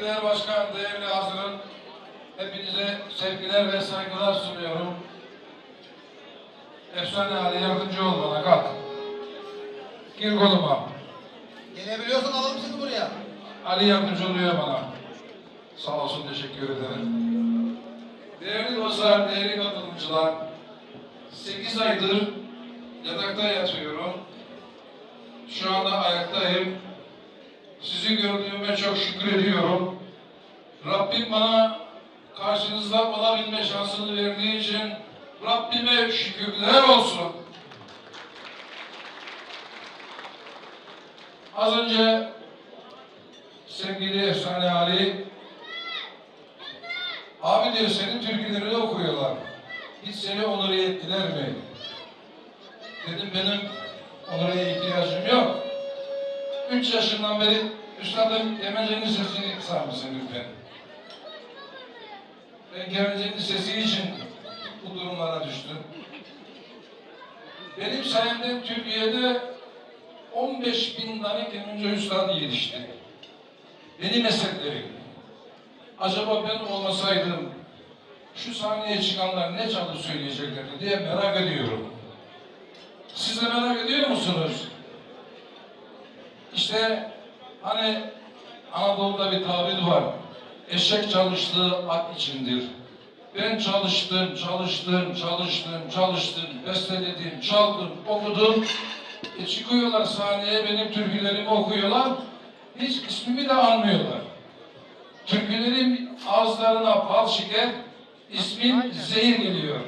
Saygıdeğer Başkan, değerli hazırın, hepinize sevgiler ve saygılar sunuyorum. Efsane Ali yardımcı ol bana, kalk. Gir koluma. Gelebiliyorsan alalım seni buraya. Ali yardımcı oluyor bana. Sağ olsun, teşekkür ederim. Değerli dostlar, değerli katılımcılar, 8 aydır yatakta yatıyorum. Şu anda ayaktayım. Sizi gördüğüme çok şükür ediyorum. Rabbim bana karşınızda olabilme şansını verdiği için Rabbime şükürler olsun. Az önce sevgili Efsane Ali abi diyor senin türkülerini okuyorlar. Hiç seni onur ettiler mi? Dedim benim onura ihtiyacım yok. Üç yaşından beri üstadım Gemence'nin sesini kısar mısın lütfen? Ben Gemence'nin sesi için bu durumlara düştüm. Benim sayemde Türkiye'de 15 bin tane Gemence üstadı yetişti. Benim eserlerim. Acaba ben olmasaydım şu sahneye çıkanlar ne çalıp söyleyeceklerdi diye merak ediyorum. Siz de merak ediyor musunuz? İşte hani Anadolu'da bir tabir var. Eşek çalıştığı at içindir. Ben çalıştım, çalıştım, çalıştım, çalıştım, besteledim, çaldım, okudum. E çıkıyorlar sahneye benim türkülerimi okuyorlar. Hiç ismimi de almıyorlar. Türkülerim ağızlarına bal şeker, ismin zehir geliyor.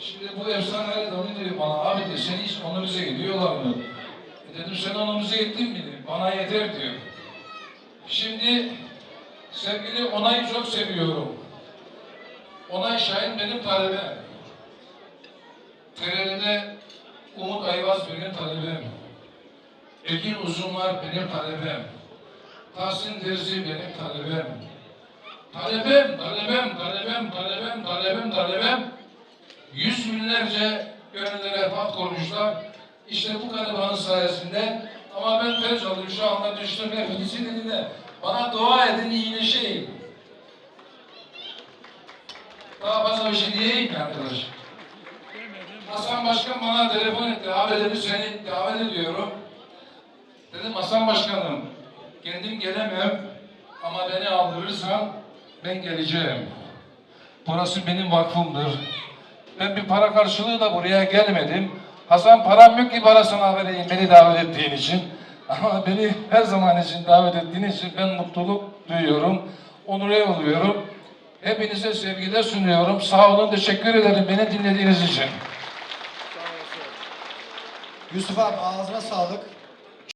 Şimdi bu efsaneleri de onu diyor bana, abi diyor seni hiç onurize ediyorlar mı? Dedim sen onurize ettin mi? Bana yeter diyor. Şimdi sevgili Onay'ı çok seviyorum. Onay Şahin benim talebem. TRT'de Umut Ayvaz benim talebem. Ekin Uzunlar benim talebem. Tahsin Derzi benim talebem. Talebem, talebem, talebem, talebem, talebem, talebem. Yüz binlerce gönüllere fat koymuşlar. İşte bu garibanın sayesinde ama ben felç oldum şu anda düştüm hepinizin eline. Bana dua edin iyileşeyim. Daha fazla bir şey diyeyim mi arkadaş? Hasan Başkan bana telefon etti. Abi dedi seni davet ediyorum. Dedim Hasan Başkanım kendim gelemem ama beni aldırırsan ben geleceğim. Burası benim vakfımdır. Ben bir para karşılığı da buraya gelmedim. Hasan param yok ki parasını vereyim beni davet ettiğin için. Ama beni her zaman için davet ettiğin için ben mutluluk duyuyorum. Onure oluyorum. Hepinize sevgiler sunuyorum. Sağ olun, teşekkür ederim beni dinlediğiniz için. Yusuf abi ağzına sağlık.